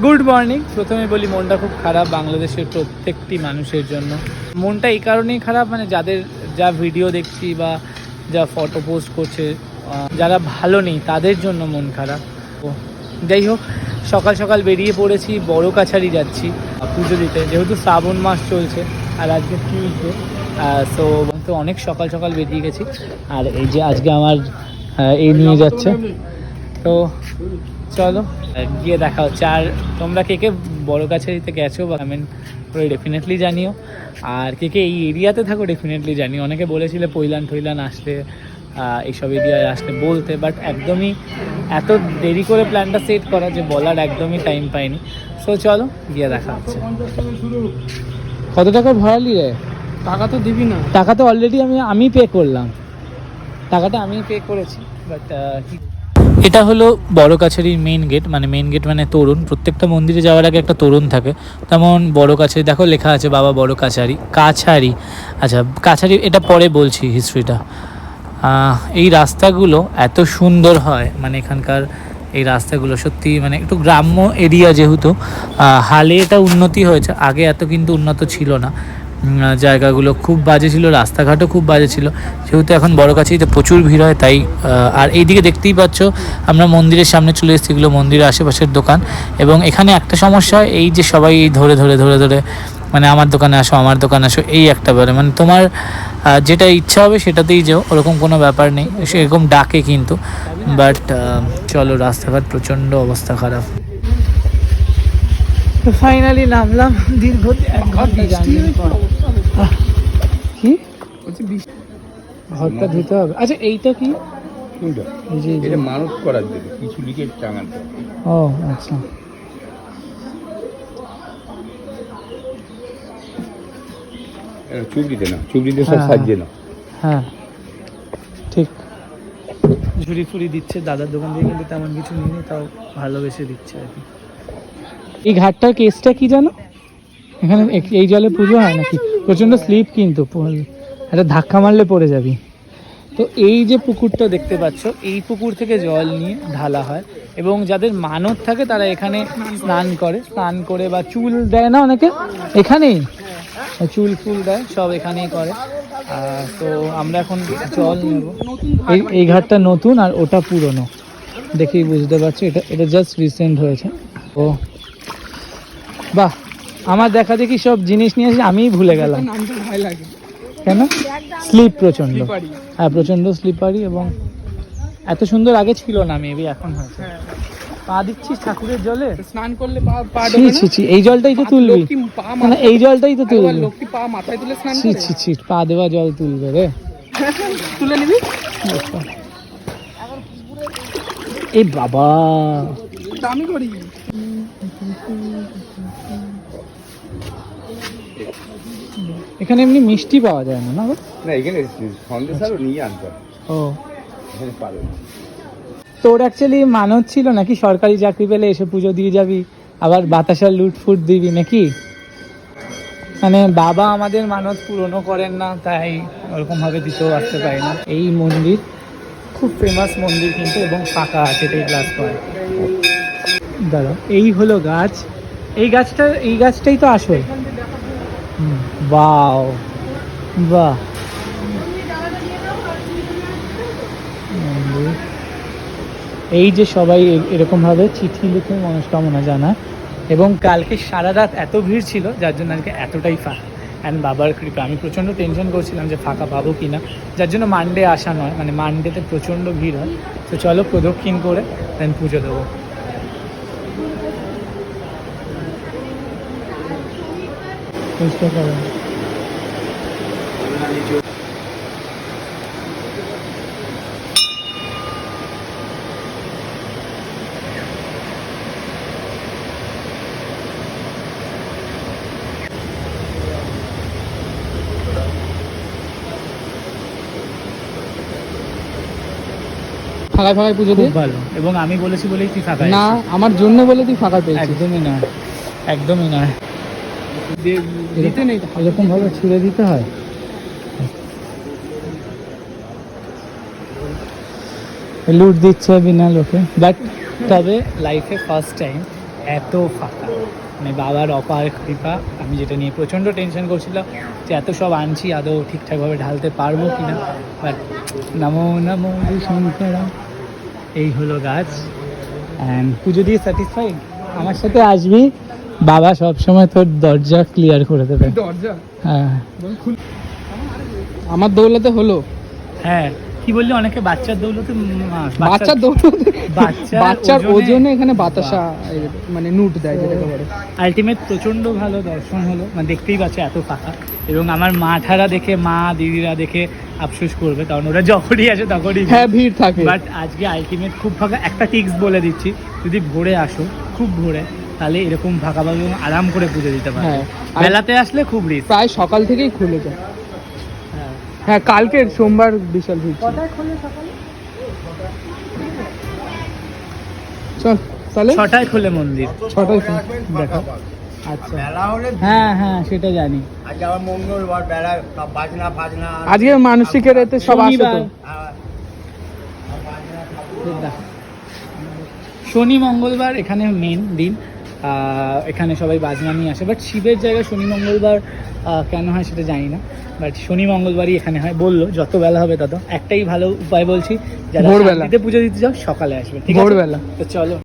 Good morning প্রথমে বলি, মনটা খুব খারাপ বাংলাদেশের প্রত্যেকটি মানুষের জন্য। মনটা এই কারণেই খারাপ মানে যাদের যা ভিডিও দেখছি বা যা ফটো পোস্ট করছে যারা ভালো নেই, তাদের জন্য মন খারাপ। তো যাই হোক, সকাল সকাল বেরিয়ে পড়েছি, বড় কাছারি যাচ্ছি পুজো দিতে। যেহেতু শ্রাবণ মাস চলছে, আর আজকে টিউসডে সো তো অনেক সকাল সকাল বেরিয়ে গেছি। আর এই যে আজকে আমার এই নিয়ে যাচ্ছে। তো চলো। গিয়ে দেখা হচ্ছে। আর তোমরা কে কে বড় কাছারিতে গেছো বা কমেন্ট করে ডেফিনেটলি জানিও। আর কে কে এই এরিয়াতে থাকো ডেফিনেটলি জানিও। অনেকে বলেছিলে পৈলান টৈলান আসলে আহ, এইসব এরিয়ায় আসলে বলতে বাট একদমই এত দেরি করে প্ল্যানটা সেট করা যে বলার একদমই টাইম পাইনি। সো চলো গিয়ে দেখা হচ্ছে। কত টাকা ভাড়ালি রে টাকা তো দিবি না। টাকা তো অলরেডি আমি আমি পে করলাম। টাকাটা আমি পে করেছি বাট এটা হলো বড় কাছারির মেইন গেট মানে মেইন গেট মানে তরুণ। প্রত্যেকটা মন্দিরে যাওয়ার আগে একটা তরুণ থাকে। তেমন বড় কাছারি দেখো লেখা আছে বাবা বড় কাছারি কাছারি। আচ্ছা কাছারি, এটা পরে বলছি হিস্ট্রিটা এই রাস্তাগুলো এত সুন্দর হয় মানে এখানকার এই রাস্তাগুলো সত্যি মানে একটু গ্রাম্য এরিয়া যেহেতু হালে এটা উন্নতি হয়েছে। আগে এত কিন্তু উন্নত ছিল না। জায়গাগুলো খুব বাজে ছিল, রাস্তাঘাটও খুব বাজে ছিল। যেহেতু এখন বড় কাছেইতে প্রচুর ভিড় হয়, তাই আর এইদিকে দেখতেই পাচ্ছ, আমরা মন্দিরের সামনে চলে এসেছি, এগুলো মন্দিরের আশেপাশের দোকান। এবং এখানে একটা সমস্যা, এই যে সবাই ধরে ধরে ধরে ধরে মানে আমার দোকানে আসো, আমার দোকানে আসো, এই একটা বলে মানে তোমার যেটা ইচ্ছা হবে সেটাতেই যাও, ওরকম কোনো ব্যাপার নেই, সেরকম ডাকে কিন্তু। বাট চলো, রাস্তাঘাট প্রচণ্ড অবস্থা খারাপ। ফাইনালি নামলাম দীর্ঘ এক ঘণ্টা কি? ঘরটা ধুতে হবে। আচ্ছা এইটা কি? এই যে এটা মানুষ করার জন্য কিছু লিখে টাঙাতে ও আচ্ছা। চুবড়িতে না চুবড়িতে সব হ্যাঁ। সাজিয়ে না হ্যাঁ। ঠিক। ঝুড়ি ফুড়ি দিচ্ছে দাদার দোকান থেকে কিন্তু তেমন কিছু নিয়ে তাও ভালোবেসে দিচ্ছে আর কি। এই ঘাটটার কেসটা কি জানো? এখানে এই জলে পুজো হয় নাকি? প্রচণ্ড স্লিপ কিন্তু একটা ধাক্কা মারলে পড়ে যাবি। তো এই যে পুকুরটা দেখতে পাচ্ছ, এই পুকুর থেকে জল নিয়ে ঢালা হয় এবং যাদের মানত থাকে তারা এখানে স্নান করে। স্নান করে বা চুল দেয় না অনেকে? এখানেই। চুল ফুল দেয়, সব এখানেই করে। তো আমরা এখন জল নেব। এই এই ঘাটটা নতুন আর ওটা পুরনো। দেখেই বুঝতে পারছ, এটা এটা জাস্ট রিসেন্ট হয়েছে। ও বাহ আমার দেখা দেখি সব জিনিস নিয়ে এসে আমিই ভুলে গেলাম। কেন? Slip slippery. হ্যাঁ প্রচণ্ড স্লিপারি এবং এত সুন্দর আগে ছিল না মেবি এখন হয়েছে। হ্যাঁ। পা দিচ্ছিস ঠাকুরের জলে? স্নান করলে পা পা ছি ছি ছি এই জলটাই তো তুলবি। মানে এই জলটাই তো তুলবি। লোকটি পা মাথায় তুলে স্নান ছি ছি ছি পা দেওয়া জল তুলবে রে। তুলে নিবি? এই বাবা। দামি করি। এখানে এমনি মিষ্টি পাওয়া যায় না না না এখানে সন্দেশ আরও নিয়ে আনতে ও। এখানে পাবে তোর অ্যাকচুয়ালি মানত ছিল নাকি? সরকারি চাকরি পেলে এসে পুজো দিয়ে যাবি আবার বাতাসার লুট ফুট দিবি নাকি? মানে বাবা আমাদের মানত পূরণও করেন না তাই ওরকম ভাবে দিতেও আসতে পারি না। এই মন্দির খুব ফেমাস মন্দির কিন্তু এবং ফাঁকা আছে এটাই ক্লাস করে দাঁড়াও, এই হলো গাছ। এই গাছটা, এই গাছটাই তো আসল। বাও, বাহ। এই যে সবাই এরকমভাবে চিঠি লিখে মনস্কামনা জানায়, এবং কালকে সারা রাত এত ভিড় ছিল, যার জন্য আজকে এতটাই ফাঁকা। অ্যান্ড বাবার কৃপা, আমি প্রচণ্ড টেনশন করছিলাম যে ফাঁকা পাবো কি না যার জন্য মানডে আসা নয় মানে মানডেতে প্রচণ্ড ভিড় হয়। তো চলো প্রদক্ষিণ করে দেন পুজো দেবো। বুঝতে পারো ফাঁকায় ফাঁকায় পুজো দিয়ে? ভালো। এবং আমি বলেছি বলেই তুই ফাঁকা না আমার জন্য বলে তুই ফাঁকা পেয়েছিস একদমই নয়। একদমই নয়। এরকম ভাবে ছুড়ে দিতে হয়? লুট দিচ্ছে বিনা লোকে। বাট তবে লাইফে ফার্স্ট টাইম এত ফাঁকা। মানে বাবার অপার কৃপা, আমি যেটা নিয়ে প্রচণ্ড টেনশন করছিলাম যে এত সব আনছি, আদৌ ঠিকঠাকভাবে ঢালতে পারব কি না বাট নমো নমো শঙ্করম। এই হলো গাছ। অ্যান্ড পুজো দিয়ে স্যাটিসফাইড আমার সাথে আসবি? বাবা সব সময় তোর দরজা ক্লিয়ার করে দেবে। দরজা? হ্যাঁ। আমার দৌলতে হলো। হ্যাঁ কি বললি অনেকে বাচ্চার দৌলতে বাচ্চার দৌলতে বাচ্চার ওজনে এখানে বাতাসা মানে নুট দেয় যেটাকে বলে। আলটিমেট প্রচণ্ড ভালো দর্শন হলো। মানে দেখতেই পাচ্ছে এত ফাঁকা। এবং আমার মা ঠারা দেখে মা দিদিরা দেখে আফসোস করবে কারণ ওরা যখনই আসে তখনই হ্যাঁ ভিড় থাকে। বাট আজকে আলটিমেট খুব ফাঁকা। একটা টিক্স বলে দিচ্ছি যদি ভোরে আসো খুব ভোরে তাহলে এরকম ফাঁকা পাবে আরাম করে পুজো দিতে পারবে। হ্যাঁ আর বেলাতে আসলে খুব রিস্ক প্রায় সকাল থেকেই খুলে যায়। হ্যাঁ কালকের সোমবার বিশাল ভিড় ছিল। চল তাহলে ছটায় খোলে মন্দির। ছটায়। দেখো। আচ্ছা। বেলা হলে হ্যাঁ হ্যাঁ সেটা জানি। আজকে আবার মঙ্গলবার বেলা সব বাজনা ফাজনা আজকে মানসিকের এতে সব আসে তো। শনিবার। আর দেখো। শনি মঙ্গলবার এখানে মেন দিন। এখানে সবাই বাজনা নিয়ে আসে। বাট শিবের জায়গায় শনি মঙ্গলবার কেন হয় সেটা জানি না। বাট শনি মঙ্গলবারই এখানে হয় বলল যত বেলা হবে তত। একটাই ভালো উপায় বলছি যারা পুজো দিতে যাও সকালে আসবে। ঠিক আছে? ভোরবেলা। তো চলো।